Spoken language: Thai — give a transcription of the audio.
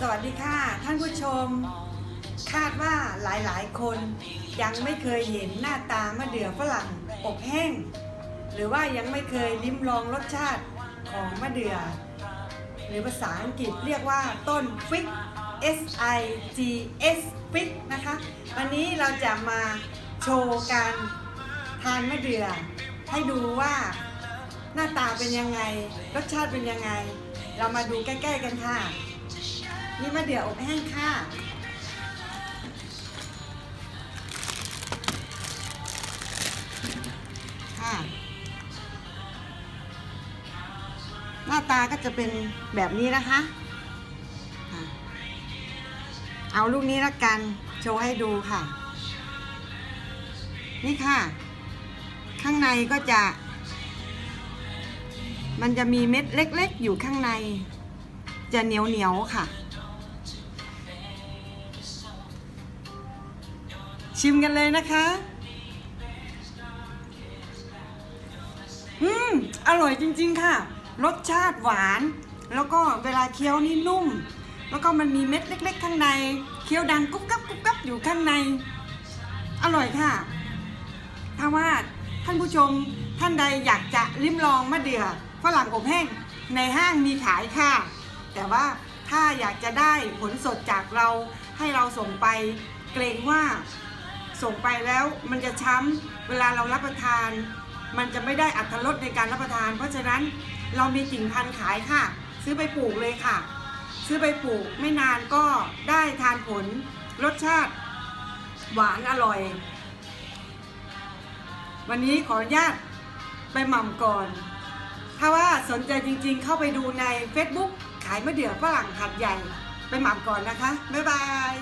สวัสดีค่ะ ท่านผู้ชม คาดว่าหลายๆ คนยังไม่เคยเห็นหน้าตามะเดื่อฝรั่งอบแห้ง หรือว่ายังไม่เคยลิ้มลองรสชาติของมะเดื่อ หรือภาษาอังกฤษเรียกว่าต้นฟิก S I G S ฟิกนะคะ วันนี้เราจะมาโชว์การทานมะเดื่อ ให้ดูว่าหน้าตาเป็นยังไง รสชาติเป็นยังไง เรามาดูใกล้ ๆ กันค่ะ นี่มะเดื่ออบแห้งค่ะ ค่ะ หน้าตาก็จะเป็นแบบนี้นะคะเอาลูกนี้ละกัน โชว์ให้ดูค่ะ นี่ค่ะ ข้างในก็จะ มันจะมีเม็ดเล็ก ๆ อยู่ข้างใน จะเหนียวเหนียวๆค่ะ ชิมกันเลยนะคะ อืม อร่อยจริง ๆ ค่ะ รสชาติหวาน แล้วก็เวลาเคี้ยวนี่นุ่ม แล้วก็มันมีเม็ดเล็ก ๆ ข้างใน เคี้ยวดังกุ๊บกับกุ๊บกับอยู่ข้างใน อร่อยค่ะ ถ้าว่าท่านผู้ชมท่านใดอยากจะลิ้มลองมะเดื่อฝรั่งอบแห้งในห้างมีขายค่ะ แต่ว่าถ้าอยากจะได้ผลสดจากเราให้เราส่งไปเกรงว่า ส่งไปแล้วมันจะช้ำเวลาเรารับประทาน มันจะไม่ได้อัตรสในการรับประทาน เพราะฉะนั้นเรามีกิ่งพันธุ์ขายค่ะ ซื้อไปปลูกเลยค่ะ ซื้อไปปลูกไม่นานก็ได้ทานผลรสชาติหวานอร่อย วันนี้ขออนุญาตไปหม่ำก่อน ถ้าว่าสนใจจริงๆ เข้าไปดูใน Facebook ขายมะเดื่อฝรั่งหัดใหญ่ ไปหม่ำก่อนนะคะ บ๊ายบาย